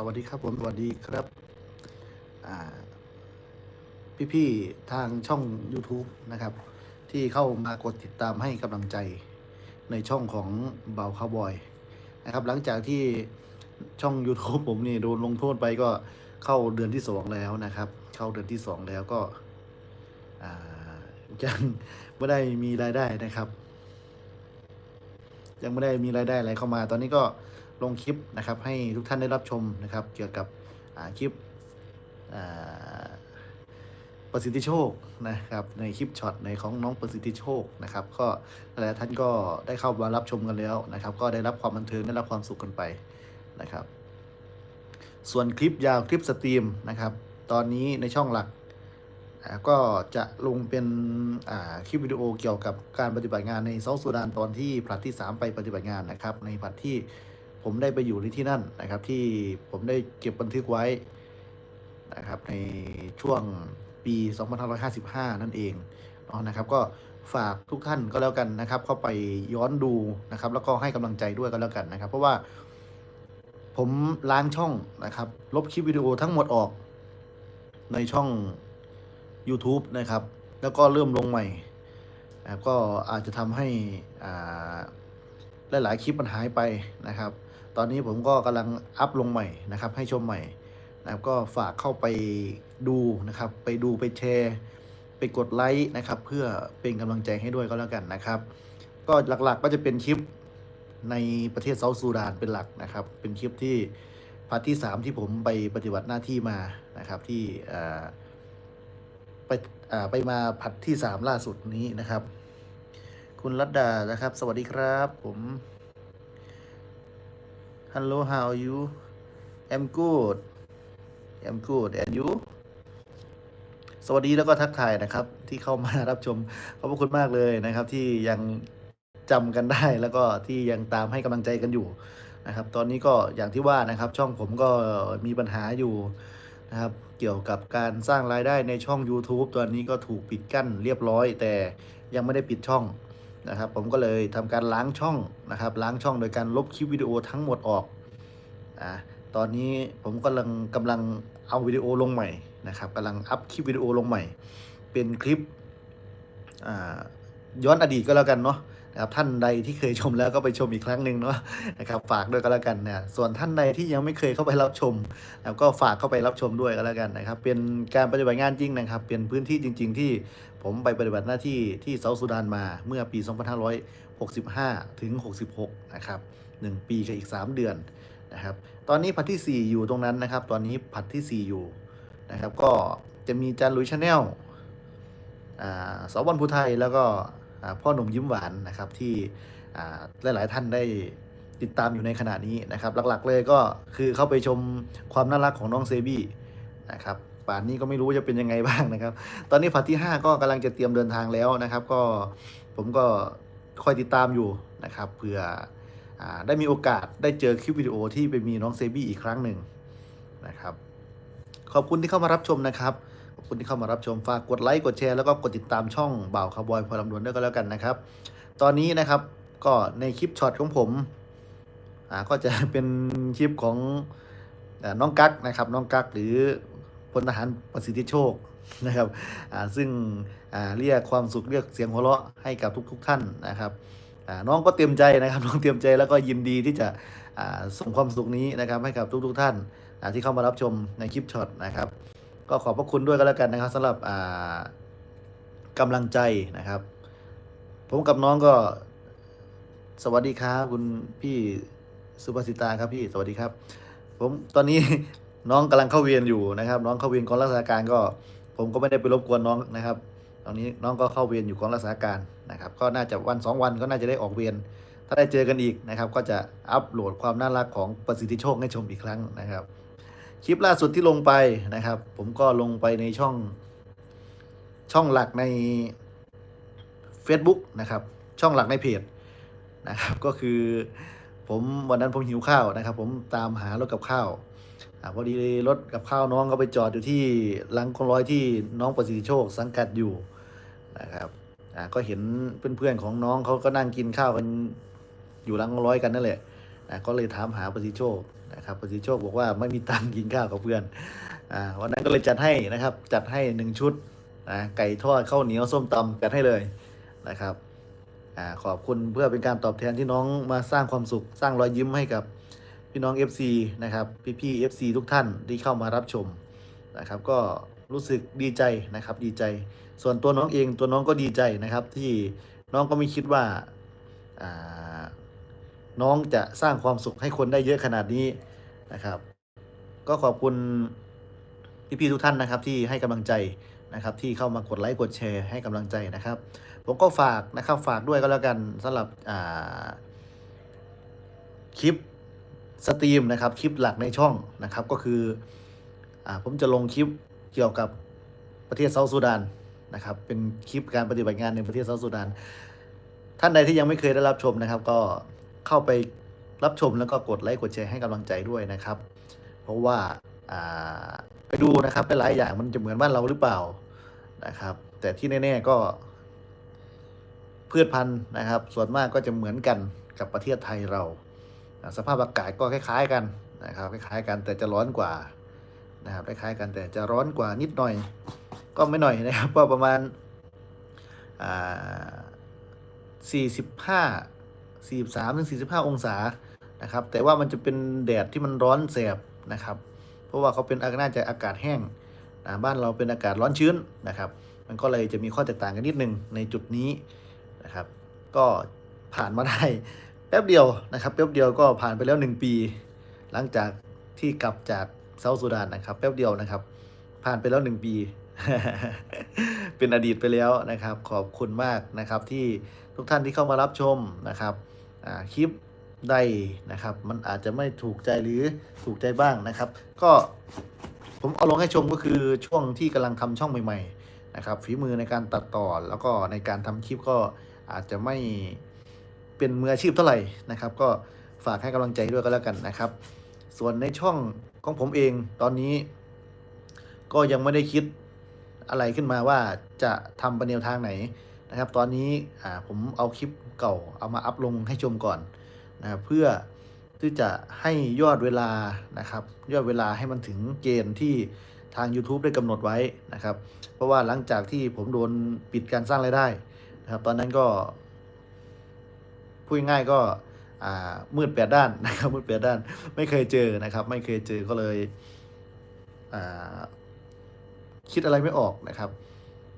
สวัสดีครับผมสวัสดีครับพี่ๆทางช่อง YouTube นะครับ ที่เข้ามากดติดตามให้กำลังใจในช่องของเบาคาวบอยนะครับ หลังจากที่ช่อง YouTube ผมนี่โดนลงโทษไปก็เข้าเดือนที่สองแล้วนะครับ เข้าเดือนที่สองแล้วก็ยังไม่ได้มีรายได้นะครับ ยังไม่ได้มีรายได้อะไรเข้ามา ตอนนี้ก็ ลงคลิปนะครับให้ทุกท่านได้รับชมนะครับ เกี่ยวกับคลิปประสิทธิโชคนะครับในคลิปช็อตในของน้องประสิทธิโชคนะครับ ก็หลายๆท่านก็ได้เข้ามารับชมกันแล้วนะครับ ก็ได้รับความบันเทิงได้รับความสุขกันไปนะครับ ส่วนคลิปยาวคลิปสตรีมนะครับ ตอนนี้ในช่องหลักก็จะลงเป็นคลิปวิดีโอเกี่ยวกับการปฏิบัติงานในเซาท์สุดานตอนที่ผลัดที่ 3 ไปปฏิบัติงานนะครับ ในผลัดที่ ผมได้ไปอยู่ในที่นั่นนะครับ ที่ผมได้เก็บบันทึกไว้นะครับ ในช่วงปี 2555 นั่นเองเนาะนะครับ ก็ฝากทุกท่านก็แล้วกันนะครับ เข้าไปย้อนดูนะครับ แล้วก็ให้กำลังใจด้วยก็แล้วกันนะครับ เพราะว่าผมล้างช่องนะครับ ลบคลิปวิดีโอทั้งหมดออกในช่อง YouTube นะครับ แล้วก็เริ่มลงใหม่ ก็อาจจะทำให้อ่าหลาย ๆ คลิปมันหายไปนะครับ ตอนนี้ผมก็กำลังอัพลงใหม่นะครับ ให้ชมใหม่นะครับก็ฝากเข้าไปดูนะครับ ไปดูไปแชร์ ไปกดไลค์นะครับ เพื่อเป็นกำลังใจให้ด้วยก็แล้วกันนะครับ ก็หลักๆก็จะเป็นคลิปในประเทศเซาท์ซูดานเป็นหลักนะครับ เป็นคลิปที่พาร์ทที่ 3 ที่ผมไปปฏิบัติหน้าที่มานะครับที่ไปไปมาผัดที่สามล่าสุดนี้นะครับ คุณรัตดานะครับ สวัสดีครับผม Hello how are you I'm good I'm good and you สวัสดีแล้วก็ทักทายนะครับ ที่เข้ามารับชม ขอบคุณมากเลยนะครับ ที่ยังจำกันได้แล้วก็ที่ยังตามให้กำลังใจกันอยู่นะครับ ตอนนี้ก็อย่างที่ว่านะครับ ช่องผมก็มีปัญหาอยู่นะครับ เกี่ยวกับการสร้างรายได้ในช่อง YouTube ตอนนี้ก็ถูกปิดกั้นเรียบร้อย แต่ยังไม่ได้ปิดช่อง นะครับ ผมก็เลยทำการล้างช่องนะครับ ล้างช่องโดยการลบคลิปวิดีโอทั้งหมดออกอ่าตอนนี้ผมกำลังกำลังเอาวิดีโอลงใหม่นะครับกำลังอัพคลิปวิดีโอลงใหม่ เป็นคลิปอ่าย้อนอดีตก็แล้วกันเนาะนะครับท่านใดที่เคยชมแล้วก็ไปชมอีกครั้งหนึ่งเนาะนะครับฝากด้วยก็แล้วกันนะส่วนท่านใดที่ยังไม่เคยเข้าไปรับชมแล้วก็ฝากเข้าไปรับชมด้วยก็แล้วกันนะครับ เป็นการปฏิบัติงานจริงนะครับ เป็นพื้นที่จริง ๆ ที่ ผมไปปฏิบัติหน้าที่ที่เซาท์สุดานมาเมื่อปี 2565 ถึง 66 นะครับ 1 ปีกับอีก 3 เดือนนะครับ ตอนนี้ผัดที่ 4 อยู่ตรงนั้นนะครับ ตอนนี้ผัดที่ 4 อยู่นะครับ ก็จะมีจานลุยชาแนลอ่าสวรรณภูไทยแล้วก็พ่อหนุ่มยิ้มหวานนะครับที่อ่าหลาย ๆ ท่านได้ติดตามอยู่ในขณะนี้นะครับ หลัก ๆ เลยก็คือเข้าไปชมความน่ารักของน้องเซบี้นะครับ ป่านนี้ก็ไม่รู้จะเป็นยังไงบ้างนะครับ ตอนนี้ผัดที่ 5 ก็กำลังจะเตรียมเดินทางแล้วนะครับ ก็ผมก็คอยติดตามอยู่นะครับเผื่ออได้มีโอกาสได้เจอคลิปวิดีโอที่ไปมีน้องเซบี้อีกครั้งหนึ่งนะครับ ขอบคุณที่เข้ามารับชมนะครับขอบคุณที่เข้ามารับชมฝากกดไลค์กดแชร์แล้วก็กดติดตามช่องบ่าวคาร์บอยพอลำดวนด้วยก็แล้วกันนะครับ ตอนนี้นะครับก็ในคลิปช็อตของผมอ่าก็จะเป็นคลิปของน้องกั๊กนะครับน้องกั๊กหรือ พลทหารประสิทธิโชคนะครับซึ่งเรียกความสุขเรียกเสียงหัวเราะให้กับทุกๆทท่านนะครับน้องก็เตรียมใจนะครับน้องเตรียมใจแล้วก็ยินดีที่จะส่งความสุขนี้นะครับให้กับทุกๆทท่านที่เข้ามารับชมในคลิปช็อตนะครับ ก็ขอบพระคุณด้วยก็แล้วกันนะครับสำหรับอ่ากำลังใจนะครับ ผมกับน้องก็สวัสดีครับคุณพี่สุภาสิตาครับพี่สวัสดีครับ ผมตอนนี้ น้องกำลังเข้าเวียนอยู่นะครับ น้องเข้าเวียนกองรักษาการก็ ผมก็ไม่ได้ไปรบกวนน้องนะครับ ตอนนี้น้องก็เข้าเวียนอยู่กองรักษาการนะครับ ก็น่าจะวันสองวันก็น่าจะได้ออกเวียน ถ้าได้เจอกันอีกนะครับ ก็จะอัปโหลดความน่ารักของประสิทธิโชคให้ชมอีกครั้งนะครับ คลิปล่าสุดที่ลงไปนะครับ ผมก็ลงไปในช่องช่องหลักใน Facebook นะครับ ช่องหลักในเพจนะครับ ก็คือผมวันนั้นผมหิวข้าวนะครับ ผมตามหารถกับข้าว อพอดีรถกับข้าวน้องก็ไปจอดอยู่ที่หลังกองร้อยที่น้องประสิทธิโชคสังกัดอยู่นะครับก็เห็นเพื่อนๆของน้องเขาก็นั่งกินข้าวกันอยู่หลังกองร้อยกันนั่นแหละก็เลยถามหาประสิทธิโชคนะครับประสิทธิโชคบอกว่าไม่มีตังกินข้าวกับเพื่อนอวันนั้นก็เลยจัดให้นะครับจัดให้หนึ่งชุดนะไก่ทอดข้าวเหนียวส้มตำจัดให้เลยนะครับอขอบคุณเพื่อเป็นการตอบแทนที่น้องมาสร้างความสุข สร้างรอยยิ้มให้กับ พี่น้อง FC นะครับพี่ๆ FC ทุกท่านที่เข้ามารับชมนะครับก็รู้สึกดีใจนะครับดีใจ ส่วนตัวน้องเองตัวน้องก็ดีใจนะครับ ที่น้องก็ไม่คิดว่าน้องจะสร้างความสุขให้คนได้เยอะขนาดนี้นะครับ ก็ขอบคุณพี่ๆทุกท่านนะครับที่ให้กำลังใจนะครับที่เข้ามากดไลค์กดแชร์ให้กำลังใจนะครับ ผมก็ฝากนะครับฝากด้วยก็แล้วกันสำหรับคลิป สตรีมนะครับคลิปหลักในช่องนะครับก็คืออผมจะลงคลิปเกี่ยวกับประเทศเซาท์ซูดานนะครับเป็นคลิปการปฏิบัติงานในประเทศเซาท์ซูดาน ท่านใดที่ยังไม่เคยได้รับชมนะครับ ก็เข้าไปรับชมแล้วก็กดไลค์กดแชร์ให้กำลังใจด้วยนะครับ เพราะว่าไปดูนะครับไปหลายอย่างมันจะเหมือนบ้านเราหรือเปล่านะครับ แต่ที่แน่ๆก็ พืชพันธุ์นะครับ ส่วนมากก็จะเหมือนกันกับประเทศไทยเรา สภาพอากาศก็คล้าย ๆ กันนะครับคล้ายๆกันแต่จะร้อนกว่านะครับคล้ายๆกันแต่จะร้อนกว่านิดหน่อย ก็ไม่หน่อยนะครับก็ประมาณอ่า45 43ถึง45 องศานะครับ แต่ว่ามันจะเป็นแดดที่มันร้อนแสบนะครับ เพราะว่าเขาเป็นอากาศน่าจะอากาศแห้งอ่าบ้านเราเป็นอากาศร้อนชื้นนะครับ มันก็เลยจะมีข้อแตกต่างกันนิดนึงในจุดนี้นะครับ ก็ผ่านมาได้ แป๊บเดียวนะครับ แป๊บเดียวก็ผ่านไปแล้วหนึ่งปี หลังจากที่กลับจากเซาท์ซูดานนะครับ แป๊บเดียวนะครับ ผ่านไปแล้วหนึ่งปี เป็นอดีตไปแล้วนะครับ ขอบคุณมากนะครับที่ทุกท่านที่เข้ามารับชมนะครับคลิปใดนะครับ มันอาจจะไม่ถูกใจหรือถูกใจบ้างนะครับ ก็ผมเอาลงให้ชมก็คือช่วงที่กำลังทำช่องใหม่ ๆ นะครับฝีมือในการตัดต่อแล้วก็ในการทำคลิปก็อาจจะไม่ เป็นมืออาชีพเท่าไหร่นะครับ ก็ฝากให้กำลังใจด้วยก็แล้วกันนะครับ ส่วนในช่องของผมเองตอนนี้ ก็ยังไม่ได้คิดอะไรขึ้นมาว่าจะทำไปแนวทางไหนนะครับ ตอนนี้ผมเอาคลิปเก่าเอามาอัพลงให้ชมก่อนนะเพื่อที่จะให้ยอดเวลานะครับ ยอดเวลาให้มันถึงเกณฑ์ที่ทาง YouTube ได้กำหนดไว้นะครับ เพราะว่าหลังจากที่ผมโดนปิดการสร้างรายได้นะครับ ตอนนั้นก็ พูดง่ายก็มืดแปดด้านนะครับมืดแปดด้าน ไม่เคยเจอนะครับ ไม่เคยเจอก็เลยคิดอะไรไม่ออกนะครับ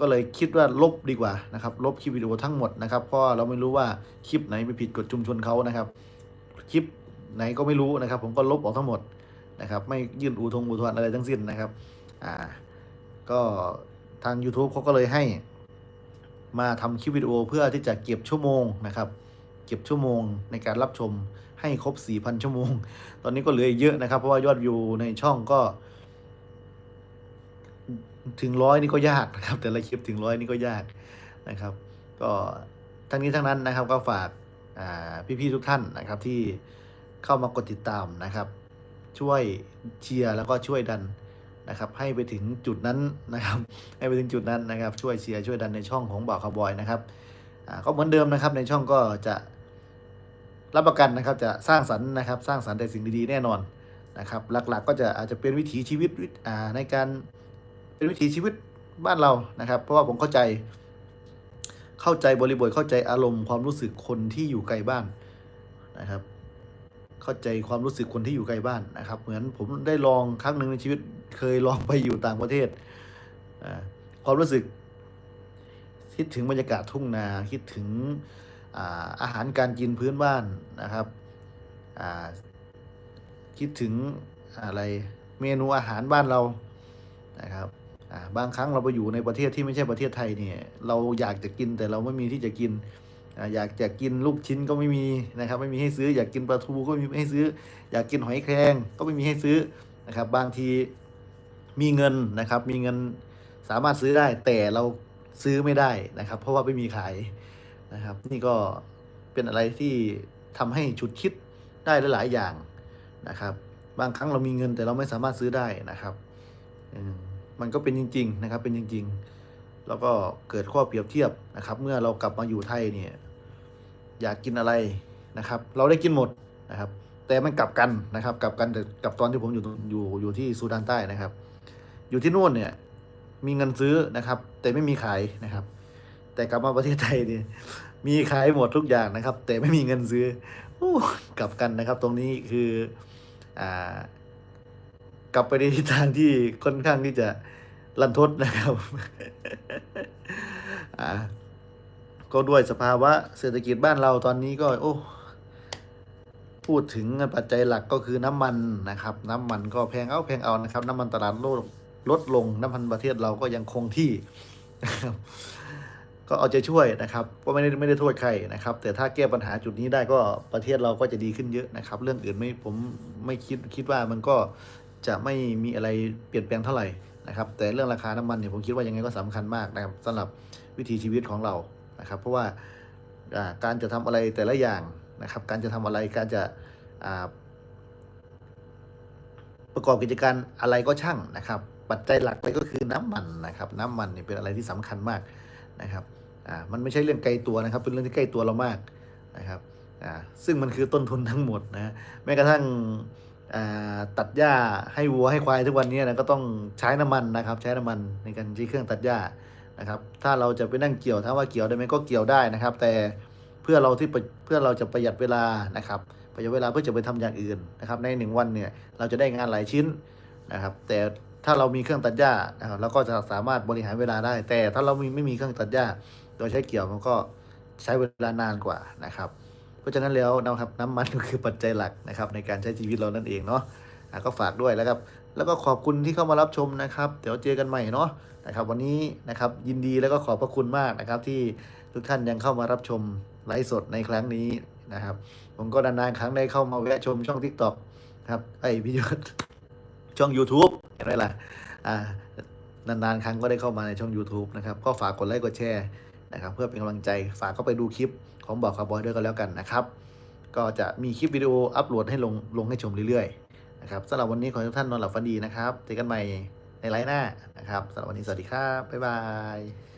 ก็เลยคิดว่าลบดีกว่านะครับลบคลิปวิดีโอทั้งหมดนะครับเพราะเราไม่รู้ว่าคลิปไหนไปผิดกฎชุมชนเขานะครับ คลิปไหนก็ไม่รู้นะครับ ผมก็ลบออกทั้งหมดนะครับ ไม่ยื่นอุทงอุทธรณ์อะไรทั้งสิ้นนะครับอ่าก็ทาง YouTube เขาก็เลยให้มาทำคลิปวิดีโอเพื่อที่จะเก็บชั่วโมงนะครับ ก็บชั่วโมงในการรับชมให้ครบ 4,000 ชั่วโมง ตอนนี้ก็เหลืออีกเยอะนะครับ เพราะว่ายอดวิวในช่องก็ ถึงร้อยนี่ก็ยากนะครับ แต่ละคลิปถึงร้อยนี่ก็ยากนะครับ ก็ทั้งนี้ทั้งนั้นนะครับก็ฝากพี่ๆทุกท่านนะครับที่เข้ามากดติดตามนะครับ ช่วยเชียร์แล้วก็ช่วยดันนะครับ ให้ไปถึงจุดนั้นนะครับ ให้ไปถึงจุดนั้นนะครับ ช่วยเชียร์ช่วยดันในช่องของบ่าวคาร์บอยนะครับก็เหมือนเดิมนะครับในช่องก็จะ รับประกันนะครับจะสร้างสรรค์นะครับสร้างสรรค์แต่สิ่งดีๆแน่นอนนะครับหลักๆก็จะอาจจะเป็นวิถีชีวิตวิในการเป็นวิถีชีวิตบ้านเรานะครับ เพราะว่าผมเข้าใจเข้าใจบริบทเข้าใจอารมณ์ความรู้สึกคนที่อยู่ไกลบ้านนะครับ เข้าใจความรู้สึกคนที่อยู่ไกลบ้านนะครับ เหมือนผมได้ลองครั้งหนึ่งในชีวิตเคยลองไปอยู่ต่างประเทศความรู้สึก คิดถึงบรรยากาศทุ่งนาคิดถึง อาหารการกินพื้นบ้านนะครับคิดถึงอะไรเมนูอาหารบ้านเรานะครับบางครั้งเราไปอยู่ในประเทศที่ไม่ใช่ประเทศไทยเนี่ยเราอยากจะกินแต่เราไม่มีที่จะกินอ่าอยากจะกินลูกชิ้นก็ไม่มีนะครับไม่มีให้ซื้ออยากกินปลาทูก็ไม่มีให้ซื้อ อยากกินหอยแครงก็ไม่มีให้ซื้อนะครับบางทีมีเงินนะครับมีเงินสามารถซื้อได้แต่เราซื้อไม่ได้นะครับ เพราะว่าไม่มีขาย นะครับ นี่ก็เป็นอะไรที่ทำให้ฉุดคิดได้หลาย ๆ อย่างนะครับ บางครั้งเรามีเงินแต่เราไม่สามารถซื้อได้นะครับมมันก็เป็นจริง ๆ นะครับ เป็นจริง ๆ แล้วก็เกิดข้อเปรียบเทียบนะครับ เมื่อเรากลับมาอยู่ไทยเนี่ย อยากกินอะไรนะครับ เราได้กินหมดนะครับ แต่มันกลับกันนะครับ กลับกันกับตอนที่ผมอยู่อยู่อยู่ที่ซูดานใต้นะครับ อยู่ที่นู่นเนี่ยมีเงินซื้อนะครับ แต่ไม่มีขายนะครับ แต่กลับมาประเทศไทยเนี่ยมีขายหมดทุกอย่างนะครับ แต่ไม่มีเงินซื้ออกลับกันนะครับ ตรงนี้คืออ่ากลับไปในทิศทางที่ค่อนข้างที่จะลันทดนะครับอ่าก็ด้วยสภาวะเศรษฐกิจบ้านเราตอนนี้ก็ โอ้พูดถึงปัจจัยหลักก็คือน้ำมันนะครับ น้ำมันก็แพงเอาแพงเอานะครับ น้ำมันตลาดโลกลดลงน้ำมันประเทศเราก็ยังคงที่นะครับ ก็เอาใจช่วยนะครับก็ไม่ได้ไม่ได้โทษใครนะครับ แต่ถ้าแก้ปัญหาจุดนี้ได้ก็ประเทศเราก็จะดีขึ้นเยอะนะครับ เรื่องอื่นไม่ผมไม่คิดคิดว่ามันก็จะไม่มีอะไรเปลี่ยนแปลงเท่าไหร่นะครับ แต่เรื่องราคาน้ำมันเนี่ยผมคิดว่ายังไงก็สำคัญมากนะครับสำหรับวิถีชีวิตของเรานะครับ เพราะว่าการจะทำอะไรแต่ละอย่างนะครับ การจะทำอะไรการจะประกอบกิจการอะไรก็ช่างนะครับ ปัจจัยหลักเลยก็คือน้ำมันนะครับ น้ำมันเนี่ยเป็นอะไรที่สำคัญมาก นะครับอ่ามันไม่ใช่เรื่องไกลตัวนะครับ เป็นเรื่องที่ใกล้ตัวเรามากนะครับอ่าซึ่งมันคือต้นทุนทั้งหมดนะแม้กระทั่งอ่าตัดหญ้าให้วัวให้ควายทุกวันนี้นะก็ต้องใช้น้ำมันนะครับ ใช้น้ำมันในการใช้เครื่องตัดหญ้านะครับ ถ้าเราจะไปนั่งเกี่ยวถ้าว่าเกี่ยวได้ไหมก็เกี่ยวได้นะครับ แต่เพื่อเราที่เพื่อเราจะประหยัดเวลานะครับ ประหยัดเวลาเพื่อจะไปทำอย่างอื่นนะครับ ในหนึ่งวันเนี่ยเราจะได้งานหลายชิ้นนะครับ แต่ ถ้าเรามีเครื่องตัดหญ้านะครับเราก็จะสามารถบริหารเวลาได้ แต่ถ้าเรามีไม่มีเครื่องตัดหญ้า โดยใช้เกี่ยวมันก็ใช้เวลานานกว่านะครับ เพราะฉะนั้นแล้วนะครับน้ำมันก็คือปัจจัยหลักนะครับ ในการใช้ชีวิตเรานั่นเองเนาะะก็ฝากด้วยแล้วครับ แล้วก็ขอบคุณที่เข้ามารับชมนะครับ เดี๋ยวเจอกันใหม่เนาะนะครับ วันนี้นะครับยินดีแล้วก็ขอบพระคุณมากนะครับ ที่ทุกท่านยังเข้ามารับชมไลฟ์สดในครั้งนี้นะครับ ผมก็นานๆครั้งได้เข้ามาแวะชมช่อง TikTok ครับไอพี่ยศช่อง YouTube ห็นไหมล่ะอ่านานๆ ครั้งก็ได้เข้ามาในช่อง YouTube นะครับ ก็ฝากกดไลค์กดแชร์นะครับเพื่อเป็นกำลังใจฝากเข้าไปดูคลิปของบอกคาร์บอยด้วยกันแล้วกันนะครับ ก็จะมีคลิปวิดีโออัปโหลดให้ลงลงให้ชมเรื่อยๆนะครับสำหรับวันนี้ขอให้ทุกท่านนอนหลับฝันดีนะครับเจอกันใหม่ในไลฟ์หน้านะครับสำหรับวันนี้สวัสดีครับบ๊ายบาย